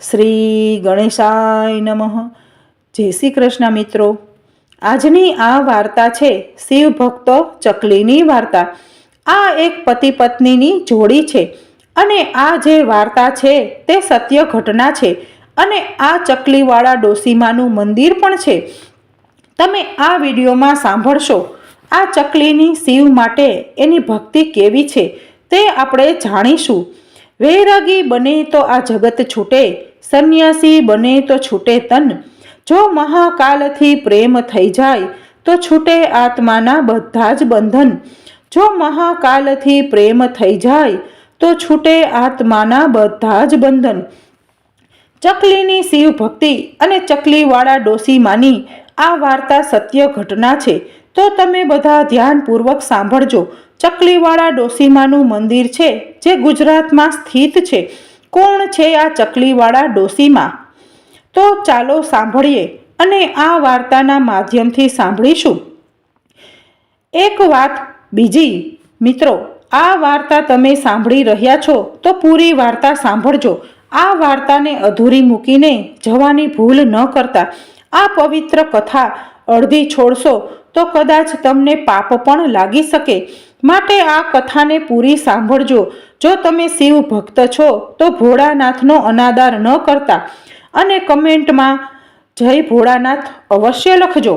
શ્રી ગણેશાય નમઃ. જય શ્રી કૃષ્ણ મિત્રો. આજની આ વાર્તા છે શિવ ભક્તો ચકલીની વાર્તા. આ એક પતિ પત્નીની જોડી છે અને આ જે વાર્તા છે તે સત્ય ઘટના છે અને આ ચકલીવાળા ડોસીમાનું મંદિર પણ છે. તમે આ વિડીયોમાં સાંભળશો, આ ચકલીની શિવ માટે એની ભક્તિ કેવી છે તે આપણે જાણીશું. વૈરાગી બને તો આ જગત છૂટે, સંન્યાસી બને તો છૂટે તન. જો મહાકાલથી પ્રેમ થઈ જાય, તો છૂટે આત્માના બધા જ બંધન. જો મહાકાલથી પ્રેમ થઈ જાય, તો છૂટે આત્માના બધા જ બંધન. ચકલીની શિવ ભક્તિ અને ચકલીવાળા ડોસીમાની આ વાર્તા સત્ય ઘટના છે. તો તમે બધા ધ્યાનપૂર્વક સાંભળજો. ચકલીવાળા ડોસીમાનું મંદિર છે, જે ગુજરાતમાં સ્થિત છે. કોણ છે આ ચકલીવાળા ડોસીમા? તો ચાલો સાંભળીએ અને આ વાર્તાના માધ્યમથી સાંભળીશું. એક વાત બીજી, મિત્રો, આ વાર્તા તમે સાંભળી રહ્યા છો, તો પૂરી વાર્તા સાંભળજો. આ વાર્તાને અધૂરી મૂકીને જવાની ભૂલ ન કરતા. આ પવિત્ર કથા અડધી છોડશો તો કદાચ તમને પાપ પણ લાગી શકે. માટે આ કથાને પૂરી સાંભળજો. જો તમે શિવ ભક્ત છો, તો ભોળાનાથનો અનાદાર ન કરતા. અને કમેન્ટમાં જય ભોળાનાથ અવશ્ય લખજો.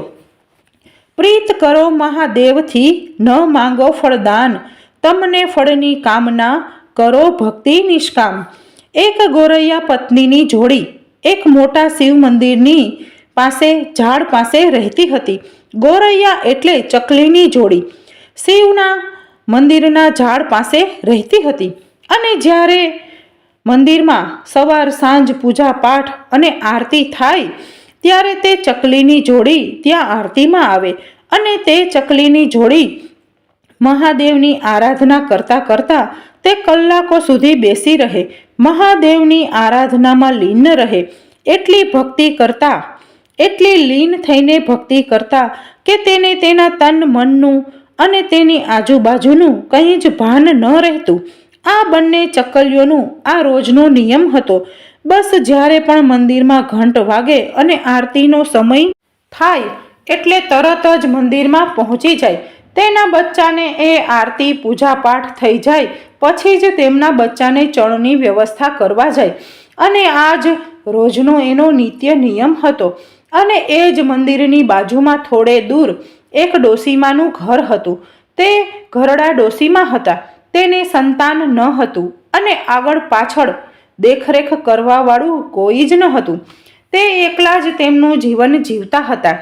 પ્રીત કરો મહાદેવથી, ન માંગો ફળદાન. તમને ફળની કામના કરો ભક્તિ નિષ્કામ. એક ગોરૈયા પત્નીની જોડી, એક મોટા શિવ મંદિરની પાસે, ઝાડ પાસે રહેતી હતી. ગોરૈયા એટલે ચકલીની જોડી. શિવના મંદિરના ઝાડ પાસે રહેતી હતી અને જ્યારે મંદિરમાં સવાર, સાંજ, પૂજા, પાઠ અને આરતી થાય, ત્યારે તે ચકલીની જોડી ત્યાં આરતીમાં આવે અને તે ચકલીની જોડી મહાદેવની આરાધના કરતાં કરતાં તે કલાકો સુધી બેસી રહે. મહાદેવની આરાધનામાં લીન રહે. એટલી ભક્તિ કરતા એટલી લીન થઈને ભક્તિ કરતા કે તેને તેના તન મનનું અને તેની આજુબાજુનું કંઈ જ ભાન ન રહેતું. આ બંને ચકલીઓનું આ રોજનો નિયમ હતો. બસ જ્યારે પણ મંદિરમાં ઘંટ વાગે અને આરતીનો સમય થાય એટલે તરત જ મંદિરમાં પહોંચી જાય. તેના બચ્ચાને એ આરતી પૂજાપાઠ થઈ જાય, પછી જ તેમના બચ્ચાને ચણની વ્યવસ્થા કરવા જાય. અને આ જ રોજનો એનો નિત્ય નિયમ હતો. અને એ જ મંદિરની બાજુમાં થોડે દૂર એક ડોસીમાનું ઘર હતું. તે ઘરડા ડોસીમાં હતા. તેને સંતાન ન હતું અને આગળ પાછળ દેખરેખ કરવાવાળું કોઈ જ ન હતું તે એકલા જ તેમનું જીવન જીવતા હતા.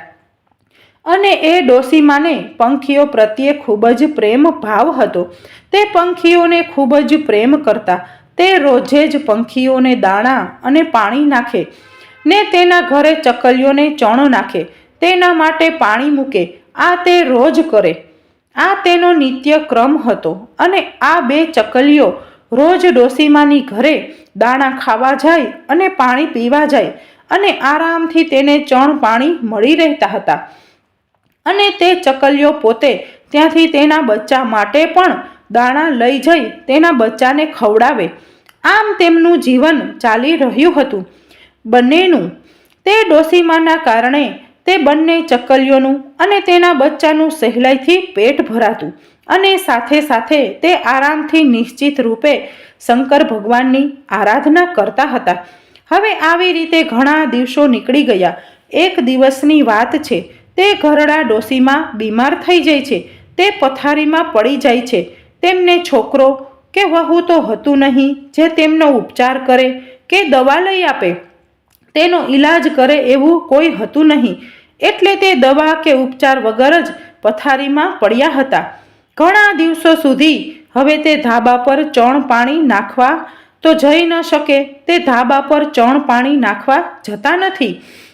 અને એ ડોસીમાને પંખીઓ પ્રત્યે ખૂબ જ પ્રેમ ભાવ હતો. તે પંખીઓને ખૂબ જ પ્રેમ કરતા. તે રોજે જ પંખીઓને દાણા અને પાણી નાખે. ને તેના ઘરે ચકલીઓને ચણો નાખે, તેના માટે પાણી મૂકે, આ તે રોજ કરે. આ તેનો નિત્ય ક્રમ હતો અને આ બે ચકલીઓ રોજ ડોસીમાની ઘરે દાણા ખાવા જાય અને પાણી પીવા જાય અને આરામથી તેને ચણ પાણી મળી રહેતા હતા. અને તે ચકલીઓ પોતે ત્યાંથી તેના બચ્ચા માટે પણ દાણા લઈ જઈ તેના બચ્ચાને ખવડાવે. આમ તેમનું જીવન ચાલી રહ્યું હતું. બંનેનું. તે ડોસીમાના કારણે તે બંને ચકલીઓનું અને તેના બચ્ચાનું સહેલાઈથી પેટ ભરાતું અને સાથે સાથે તે આરામથી નિશ્ચિત રૂપે શંકર ભગવાનની આરાધના કરતા હતા. હવે આવી રીતે ઘણા દિવસો નીકળી ગયા. એક દિવસની વાત છે, તે ઘરડા ડોસીમાં બીમાર થઈ જાય છે, તે પથારીમાં પડી જાય છે. તેમને છોકરો કે વહુ તો હતું નહીં, જે તેમનો ઉપચાર કરે કે દવા લઈ આપે તેનો ઈલાજ કરે એવું કોઈ હતું નહીં. એટલે તે દવા કે ઉપચાર વગર જ પથારીમાં પડ્યા હતા. ઘણા દિવસો સુધી હવે તે ધાબા પર ચણ પાણી નાખવા તો જઈ ન શકે. તે ધાબા પર ચણ પાણી નાખવા જતા નથી.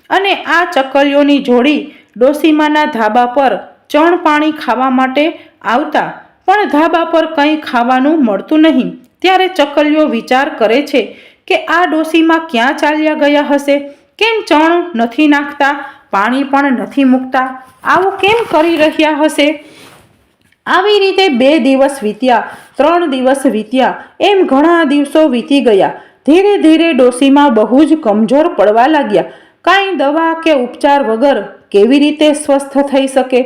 અને આ ચકલીઓની જોડી ડોસીમાના ધાબા પર ચણ પાણી ખાવા માટે આવતા પણ ધાબા પર કંઈ ખાવાનું મળતું નહીં. ત્યારે ચકલીઓ વિચાર કરે છે કે આ ડોસીમાં ક્યાં ચાલ્યા ગયા હશે? કેમ ચણ નથી નાખતા? પાણી પણ નથી મૂકતા? આવું કેમ કરી રહ્યા હશે? આવી રીતે બે દિવસ વીત્યા, ત્રણ દિવસ વીત્યા, એમ ઘણા દિવસો વીતી ગયા. ધીરે ધીરે ડોસીમાં બહુ જ કમજોર પડવા લાગ્યા. કાંઈ દવા કે ઉપચાર વગર કેવી રીતે સ્વસ્થ થઈ શકે?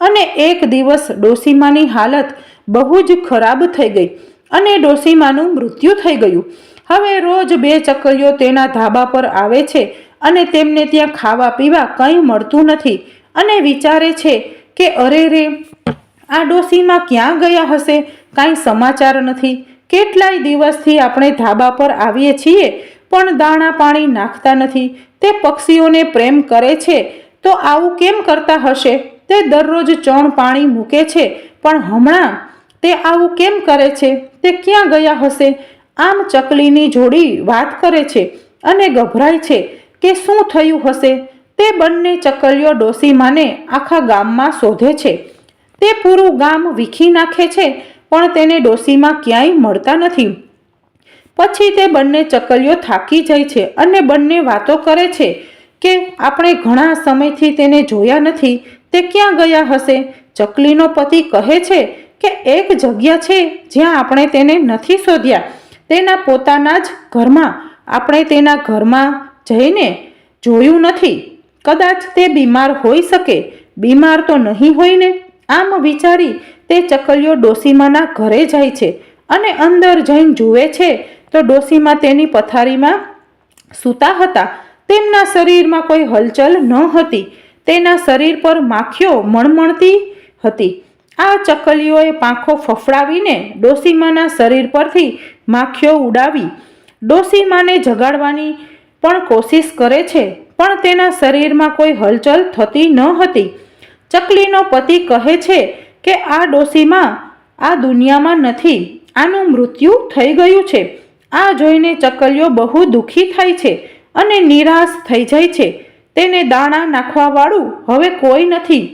અને એક દિવસ ડોસીમાની હાલત બહુ જ ખરાબ થઈ ગઈ અને ડોસીમાનું મૃત્યુ થઈ ગયું. હવે રોજ બે ચકલીઓ તેના ધાબા પર આવે છે અને તેમને ત્યાં ખાવા પીવા કંઈ મળતું નથી. અને વિચારે છે કે, અરે રે, આ ડોસીમાં ક્યાં ગયા હશે? કાંઈ સમાચાર નથી. કેટલાય દિવસથી આપણે ધાબા પર આવીએ છીએ, પણ દાણા પાણી નાખતા નથી. તે પક્ષીઓને પ્રેમ કરે છે. તો આવું કેમ કરતા હશે? તે દરરોજ ચણ પાણી મૂકે છે. પણ હમણાં તે આવું કેમ કરે છે? તે ક્યાં ગયા હશે? આમ ચકલીની જોડી વાત કરે છે અને ગભરાય છે કે શું થયું હશે? તે બંને ચકલીઓ ડોસીમાને આખા ગામમાં શોધે છે. તે પૂરું ગામ વીખી નાખે છે, પણ તેને ડોસીમાં ક્યાંય મળતા નથી. પછી તે બંને ચકલીઓ થાકી જાય છે અને બંને વાતો કરે છે કે આપણે ઘણા સમયથી તેને જોયા નથી, તે ક્યાં ગયા હશે? ચકલીનો પતિ કહે છે કે એક જગ્યા છે જ્યાં આપણે તેને નથી શોધ્યા. તેના પોતાના જ ઘરમાં, આપણે તેના ઘરમાં જઈને જોયું નથી. કદાચ તે બીમાર હોઈ શકે, બીમાર તો નહીં હોય ને? આમ વિચારી તે ચકલીઓ ડોસીમાના ઘરે જાય છે અને અંદર જઈને જુએ છે, તો ડોસીમાં તેની પથારીમાં સૂતા હતા. તેમના શરીરમાં કોઈ હલચલ ન હતી. તેના શરીર પર માખીઓ મણમણતી હતી. આ ચકલીઓએ પાંખો ફફડાવીને ડોસીમાના શરીર પરથી માખીઓ ઉડાવી ડોસીમાને જગાડવાની પણ કોશિશ કરે છે, પણ તેના શરીરમાં કોઈ હલચલ થતી ન હતી. ચકલીનો પતિ કહે છે કે આ ડોસીમાં આ દુનિયામાં નથી, આનું મૃત્યુ થઈ ગયું છે. આ જોઈને ચકલીઓ બહુ દુઃખી થાય છે અને નિરાશ થઈ જાય છે. તેને દાણા નાખવાવાળું હવે કોઈ નથી.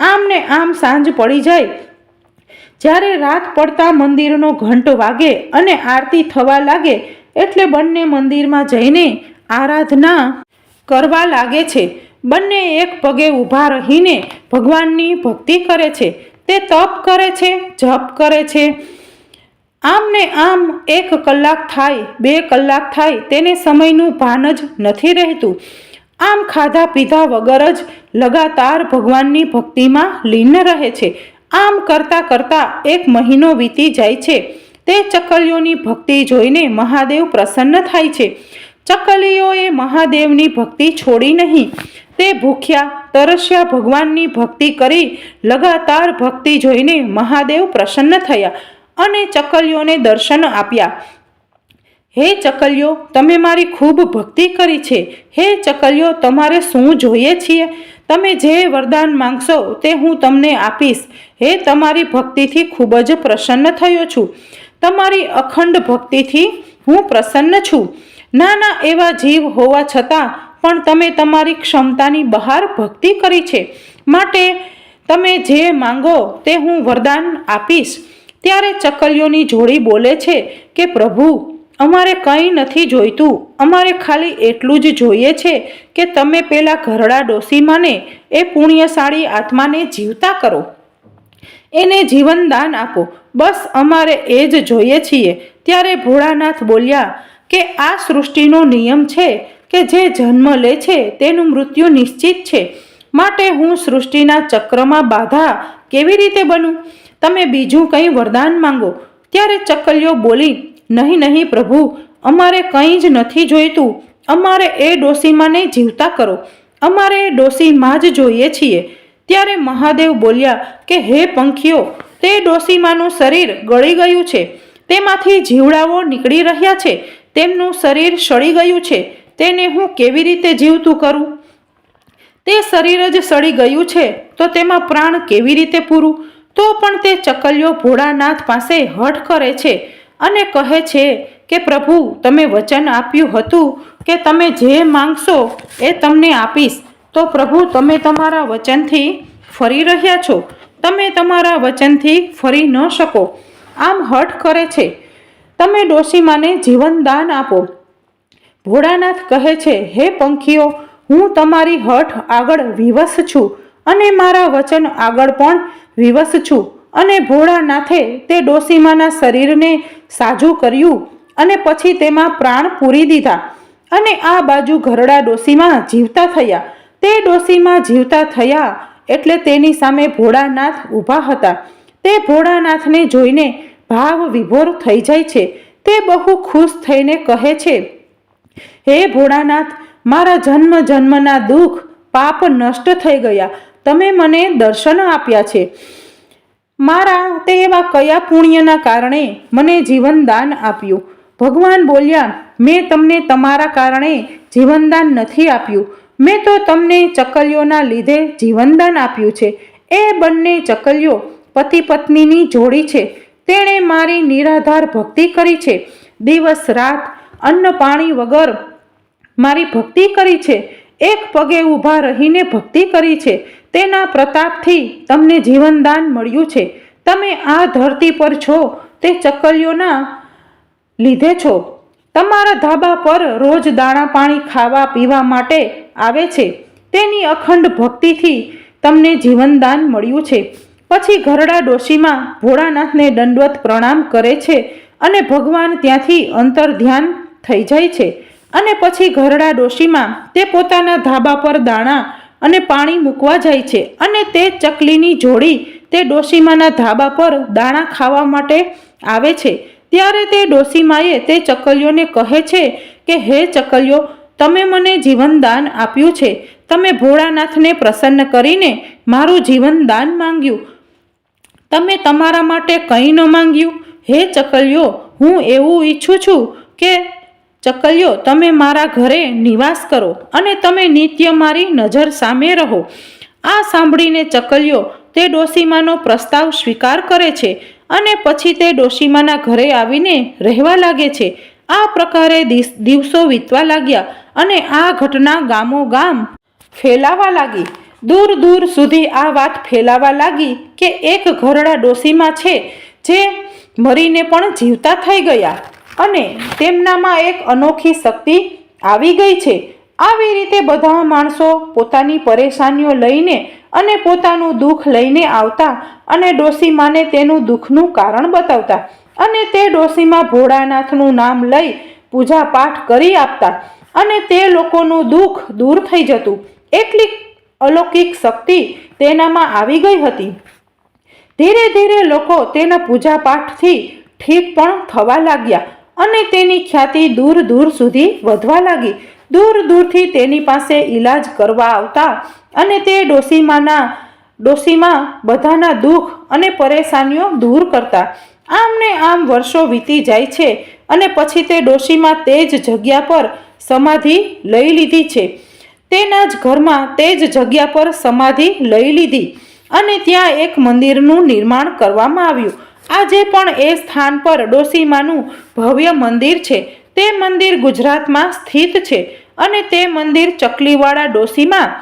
આમ ને આમ સાંજ પડી જાય જ્યારે રાત પડતા મંદિરનો ઘંટ વાગે અને આરતી થવા લાગે એટલે બંને મંદિરમાં જઈને આરાધના કરવા લાગે છે. બંને એક પગે ઊભા રહીને ભગવાનની ભક્તિ કરે છે. તે તપ કરે છે, જપ કરે છે. આમ ને આમ એક કલાક થાય, બે કલાક થાય તેને સમયનું ભાન જ નથી રહેતું. આમ ખાધા પીધા વગર જ લગાતાર ભગવાનની ભક્તિમાં લીન રહે છે. આમ કરતાં કરતાં એક મહિનો વીતી જાય છે. તે ચકલીઓની ભક્તિ જોઈને મહાદેવ પ્રસન્ન થાય છે. ચકલીઓએ મહાદેવની ભક્તિ છોડી નહીં. તે ભૂખ્યા, તરસ્યા ભગવાનની ભક્તિ કરી લગાતાર ભક્તિ જોઈને મહાદેવ પ્રસન્ન થયા અને ચકલીઓને દર્શન આપ્યા. હે ચકલીઓ, તમે મારી ખૂબ ભક્તિ કરી છે. હે ચકલીઓ, તમારે શું જોઈએ છીએ? તમે જે વરદાન માંગશો તે હું તમને આપીશ. હે, તમારી ભક્તિથી ખૂબ જ પ્રસન્ન થયો છું. તમારી અખંડ ભક્તિથી હું પ્રસન્ન છું. નાના એવા જીવ હોવા છતાં પણ તમે તમારી ક્ષમતાની બહાર ભક્તિ કરી છે. માટે તમે જે માંગો તે હું વરદાન આપીશ. ત્યારે ચકલીઓની જોડી બોલે છે કે, પ્રભુ અમારે કંઈ નથી જોઈતું. અમારે ખાલી એટલું જ જોઈએ છે કે તમે પેલા ઘરડા ડોસીમાને એ પુણ્યશાળી આત્માને જીવતા કરો. એને જીવનદાન આપો. બસ અમારે એ જ જોઈએ છીએ. ત્યારે ભોળાનાથ બોલ્યા કે આ સૃષ્ટિનો નિયમ છે કે જે જન્મ લે છે તેનું મૃત્યુ નિશ્ચિત છે. માટે હું સૃષ્ટિના ચક્રમાં બાધા કેવી રીતે બનું? તમે બીજું કંઈ વરદાન માંગો. ત્યારે ચકલીઓ બોલી નહીં નહીં પ્રભુ, અમારે કંઈ જ નથી જોઈતું. અમારે એ ડોસીમાને જીવતા કરો. અમારે એ ડોસીમાં જ જોઈએ છીએ. ત્યારે મહાદેવ બોલ્યા કે, હે પંખીઓ, તે ડોસીમાનું શરીર ગળી ગયું છે. તેમાંથી જીવડાઓ નીકળી રહ્યા છે. તેમનું શરીર સડી ગયું છે. તેને હું કેવી રીતે જીવતું કરું? તે શરીર જ સડી ગયું છે. તો તેમાં પ્રાણ કેવી રીતે પૂરું? તો પણ તે ચકલીઓ ભોળાનાથ પાસે હઠ કરે છે. અને કહે છે કે, પ્રભુ, તમે વચન આપ્યું હતું કે તમે જે માંગશો એ તમને આપીશ. તો પ્રભુ, તમે તમારા વચનથી ફરી રહ્યા છો? તમે તમારા વચનથી ફરી ન શકો. આમ હઠ કરે છે, તમે ડોશીમાને જીવનદાન આપો. ભોળાનાથ કહે છે, હે પંખીઓ, હું તમારી હઠ આગળ વિવશ છું અને મારા વચન આગળ પણ વિવશ છું. અને ભોળાનાથે તે ડોસીમાના શરીરને સાજું કર્યું અને પછી તેમાં પ્રાણ પૂરી દીધા. અને આ બાજુ ઘરડા ડોસીમાં જીવતા થયા. તે ડોસીમાં જીવતા થયા એટલે તેની સામે ભોળાનાથ ઊભા હતા. તે ભોળાનાથને જોઈને ભાવ વિભોર થઈ જાય છે. તે બહુ ખુશ થઈને કહે છે, હે ભોળાનાથ, મારા જન્મ જન્મના દુઃખ પાપ નષ્ટ થઈ ગયા. તમે મને દર્શન આપ્યા છે. મારા તે એવા કયા પુણ્યના કારણે મને જીવનદાન આપ્યું? ભગવાન બોલ્યા, મેં તમને તમારા કારણે જીવનદાન નથી આપ્યું. મેં તો તમને ચકલીઓના લીધે જીવનદાન આપ્યું છે. એ બંને ચકલીઓ પતિ પત્નીની જોડી છે. તેણે મારી નિરાધાર ભક્તિ કરી છે. દિવસ રાત અન્ન પાણી વગર મારી ભક્તિ કરી છે. એક પગે ઊભા રહીને ભક્તિ કરી છે. તેના પ્રતાપથી તમને જીવનદાન મળ્યું છે. તમે આ ધરતી પર છો, તે ચકલીઓના લીધે છો. તમારા ધાબા પર રોજ દાણા પાણી ખાવા પીવા માટે આવે છે. તેની અખંડ ભક્તિથી તમને જીવનદાન મળ્યું છે. પછી ઘરડા ડોશીમાં ભોળાનાથને દંડવત પ્રણામ કરે છે અને ભગવાન ત્યાંથી અંતર ધ્યાન થઈ જાય છે. અને પછી ઘરડા ડોશીમાં તે પોતાના ધાબા પર દાણા અને પાણી મૂકવા જાય છે અને તે ચકલીની જોડી તે ડોશીમાના ધાબા પર દાણા ખાવા માટે આવે છે. ત્યારે તે ડોશીમાએ તે ચકલીઓને કહે છે કે, હે ચકલીઓ, તમે મને જીવનદાન આપ્યું છે. તમે ભોળાનાથને પ્રસન્ન કરીને મારું જીવનદાન માંગ્યું. તમે તમારા માટે કંઈ ન માંગ્યું. હે ચકલીઓ, હું એવું ઈચ્છું છું કે ચકલીઓ તમે મારા ઘરે નિવાસ કરો અને તમે નિત્ય મારી નજર સામે રહો. આ સાંભળીને ચકલીઓ તે ડોસીમાનો પ્રસ્તાવ સ્વીકાર કરે છે અને પછી તે ડોશીમાના ઘરે આવીને રહેવા લાગે છે. આ પ્રકારે દિવસો વીતવા લાગ્યા અને આ ઘટના ગામો ગામ ફેલાવા લાગી. દૂર દૂર સુધી આ વાત ફેલાવા લાગી કે એક ઘરડા ડોસીમાં છે, જે મરીને પણ જીવતા થઈ ગયા. અને તેમનામાં એક અનોખી શક્તિ આવી ગઈ છે. આવી રીતે બધા માણસો પોતાની પરેશાનીઓ લઈને અને પોતાનું દુઃખ લઈને આવતા અને ડોસીમાને તેનું દુઃખનું કારણ બતાવતા અને તે ડોસીમાં ભોળાનાથનું નામ લઈ પૂજા પાઠ કરી આપતા અને તે લોકોનું દુઃખ દૂર થઈ જતું. એટલી અલૌકિક શક્તિ તેનામાં આવી ગઈ હતી. ધીરે ધીરે લોકો તેના પૂજાપાઠથી ઠીક પણ થવા લાગ્યા. અને તેની ખ્યાતિ દૂર દૂર સુધી વધવા લાગી. દૂર દૂરથી તેની પાસે ઈલાજ કરવા આવતા અને તે ડોસીમાના, ડોસીમાં બધાના દુઃખ અને પરેશાનીઓ દૂર કરતા. આમ ને આમ વર્ષો વીતી જાય છે અને પછી તે ડોશીમાં તે જ જગ્યા પર સમાધિ લઈ લીધી છે. તેના જ ઘરમાં તે જ જગ્યા પર સમાધિ લઈ લીધી અને ત્યાં એક મંદિરનું નિર્માણ કરવામાં આવ્યું. આજે પણ એ સ્થાન પર ડોસીમાનું ભવ્ય મંદિર છે. તે મંદિર ગુજરાતમાં સ્થિત છે અને તે મંદિર ચકલીવાળા ડોસીમાં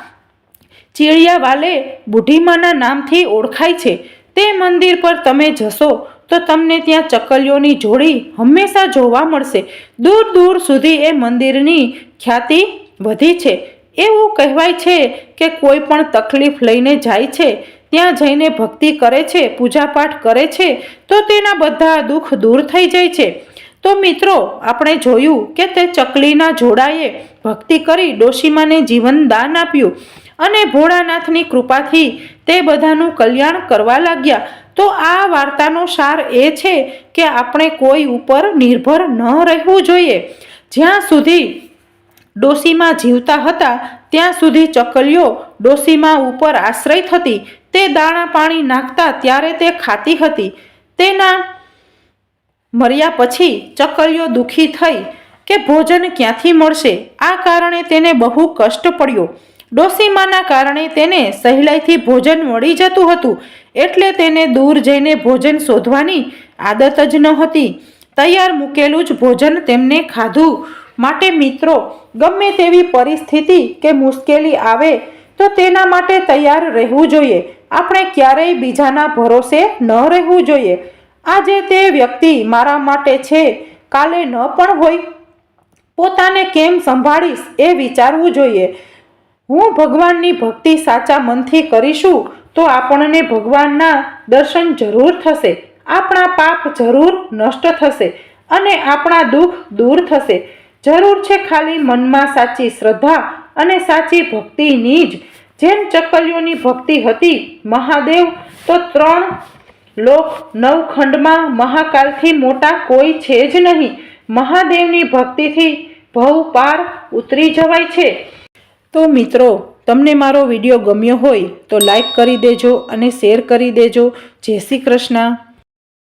ચીળિયાવાલે બુઢીમાના નામથી ઓળખાય છે. તે મંદિર પર તમે જશો તો તમને ત્યાં ચકલીઓની જોડી હંમેશા જોવા મળશે. દૂર દૂર સુધી એ મંદિરની ખ્યાતિ વધી છે. એવું કહેવાય છે કે કોઈ પણ તકલીફ લઈને જાય છે. ત્યાં જઈને ભક્તિ કરે છે, પૂજાપાઠ કરે છે, તો તેના બધા દુઃખ દૂર થઈ જાય છે. તો મિત્રો, આપણે જોયું કે તે ચકલીના જોડાએ ભક્તિ કરી ડોશીમાને જીવન દાન આપ્યું અને ભોળાનાથની કૃપાથી તે બધાનું કલ્યાણ કરવા લાગ્યા. તો આ વાર્તાનો સાર એ છે કે આપણે કોઈ ઉપર નિર્ભર ન રહેવું જોઈએ. જ્યાં સુધી ડોસીમાં જીવતા હતા, ત્યાં સુધી ચકલીઓ ડોસીમાં ઉપર આશ્રય થતી તે દાણા પાણી નાખતા ત્યારે તે ખાતી હતી. તેના મર્યા પછી ચકલીઓ દુઃખી થઈ કે ભોજન ક્યાંથી મળશે? આ કારણે તેને બહુ કષ્ટ પડ્યો. ડોસીમાના કારણે તેને સહેલાઈથી ભોજન મળી જતું હતું. એટલે તેને દૂર જઈને ભોજન શોધવાની આદત જ ન હતી. તૈયાર મૂકેલું જ ભોજન તેમને ખાધું. માટે મિત્રો, ગમે તેવી પરિસ્થિતિ કે મુશ્કેલી આવે તો તેના માટે તૈયાર રહેવું જોઈએ. આપણે ક્યારેય બીજાના ભરોસે ન રહેવું જોઈએ. આજે તે વ્યક્તિ મારા માટે છે, કાલે ન પણ હોય. પોતાને કેમ સંભાળીશ એ વિચારવું જોઈએ. હું ભગવાનની ભક્તિ સાચા મનથી કરીશું તો આપણને ભગવાનના દર્શન જરૂર થશે, આપણા પાપ જરૂર નષ્ટ થશે અને આપણા દુઃખ દૂર થશે. જરૂર છે ખાલી મનમાં સાચી શ્રદ્ધા અને સાચી ભક્તિની જ. જેમ ચકલીઓની ભક્તિ હતી મહાદેવ, તો ત્રણ લોક નવખંડમાં મહાકાલથી મોટા કોઈ છે જ નહીં. મહાદેવની ભક્તિથી ભવ પાર ઉતરી જવાય છે. તો મિત્રો, તમને મારો વીડિયો ગમ્યો હોય તો લાઈક કરી દેજો અને શેર કરી દેજો. જય શ્રી કૃષ્ણ.